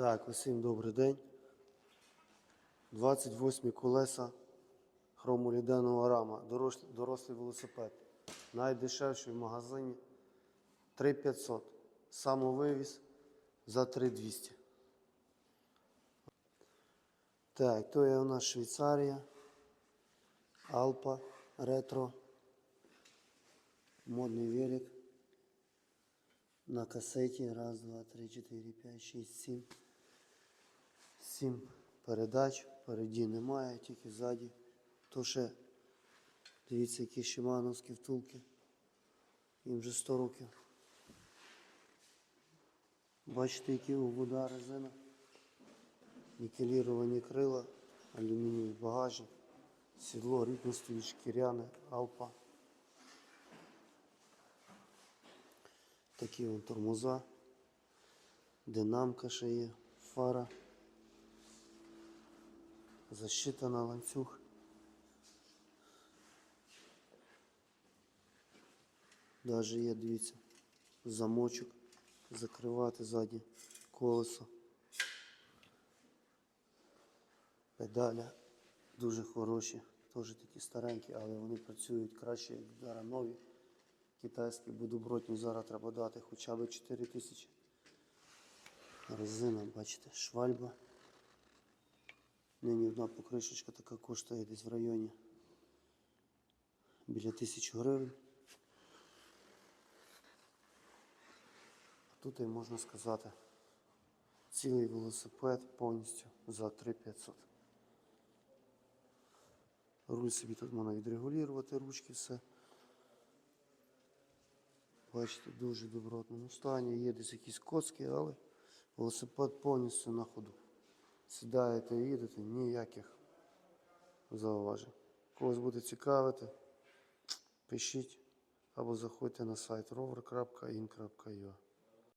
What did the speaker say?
Так, усім добрий день. 28 колеса хромоліденова рама. Дорос- Дорослий велосипед. Найдешевший в магазині 3500. Самовивіз за 3200. Так, то є у нас Швейцарія. Алпа, ретро. Модний велик. На касеті. Раз, два, три, чотири, п'ять, шість, сім. Сім передач. Впереді немає, тільки ззаді. То ще, дивіться, які шимановські втулки. Їм вже 100 років. Бачите, які вода резина. Нікеліровані крила, алюмінієвий багажник, сідло, рідне стоїть, шкіряне, алпа. Такі вон тормоза, динамка ще є, фара, защита на ланцюг. Даже є, дивіться, замочок, закривати заднє колесо. Педаля дуже хороші, теж такі старенькі, але вони працюють краще, як зараз нові. Китайські будобротні зараз треба дати хоча б 4 тисячі. Резина, бачите, швальба. Нині одна покришечка така коштує десь в районі біля тисячі гривень. Тут і можна сказати цілий велосипед повністю за 3500. Руль собі тут можна відрегулювати, ручки все. Бачите, дуже добротному стані. Є десь якісь коцки, але велосипед повністю на ходу. Сідаєте і їдете, ніяких зауважень. Когось буде цікавити, пишіть або заходьте на сайт rover.in.ua